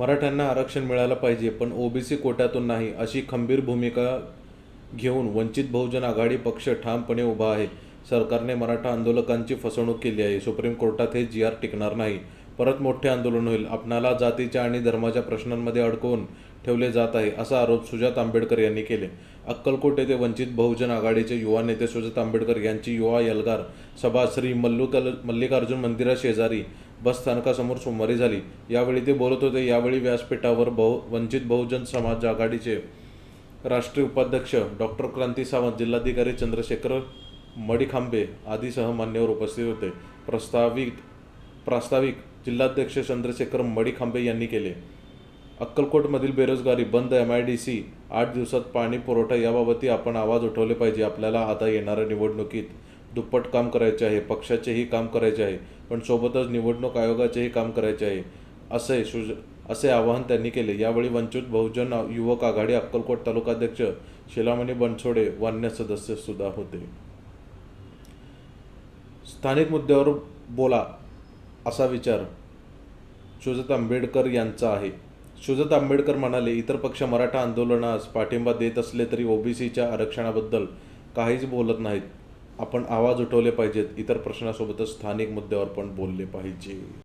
मराठ्यांना आरक्षण मिळालं पाहिजे पण ओबीसी कोट्यातून नाही अशी खंबीर भूमिका घेऊन वंचित बहुजन आघाडी पक्ष ठामपणे उभा आहे. सरकारने मराठा आंदोलकांची फसवणूक केली आहे. सुप्रीम कोर्टात हे जी आर टिकणार नाही. परत मोठे आंदोलन होईल. आपणाला जातीच्या आणि धर्माच्या प्रश्नांमध्ये अडकवून ठेवले जात आहे असा आरोप सुजात आंबेडकर यांनी केले. अक्कलकोट येथे वंचित बहुजन आघाडीचे युवा नेते सुजात आंबेडकर यांची युवा यलगार सभा श्री मल्लुकल मल्लिकार्जुन मंदिरा शेजारी बस स्थानकासमोर सोमवारी झाली. यावेळी ते बोलत होते यावेळी व्यासपीठावर बहु वंचित बहुजन समाज आघाडीचे राष्ट्रीय उपाध्यक्ष डॉक्टर क्रांती सावंत जिल्हाधिकारी चंद्रशेखर मडिखांबे आदीसह मान्यवर उपस्थित होते. प्रस्तावित प्रास्ताविक जिल्हाध्यक्ष चंद्रशेखर मडिखांबे यांनी केले. अक्कलकोटमधील बेरोजगारी बंद एम आय डी सी आठ दिवसात पाणी पुरवठा याबाबतही आपण आवाज उठवले पाहिजे. आपल्याला आता येणाऱ्या निवडणुकीत दुप्पट काम करायचे आहे पक्षाचेही काम करायचे आहे पण सोबतच निवडणूक आयोगाचेही काम करायचे आहे असे सुज असे आवाहन त्यांनी केले. यावेळी वंचित बहुजन युवक आघाडी अक्कलकोट तालुकाध्यक्ष शिलामणी बनसोडे वान्य सदस्य सुद्धा होते. स्थानिक मुद्द्यावर बोला असा विचार सुजत आंबेडकर यांचा आहे. सुजत आंबेडकर म्हणाले इतर पक्ष मराठा आंदोलनास पाठिंबा देत असले तरी ओबीसीच्या आरक्षणाबद्दल काहीच बोलत नाहीत. आपण आवाज उठवले पाहिजेत. इतर प्रश्नासोबतच स्थानिक मुद्द्यावर पण बोलले पाहिजे.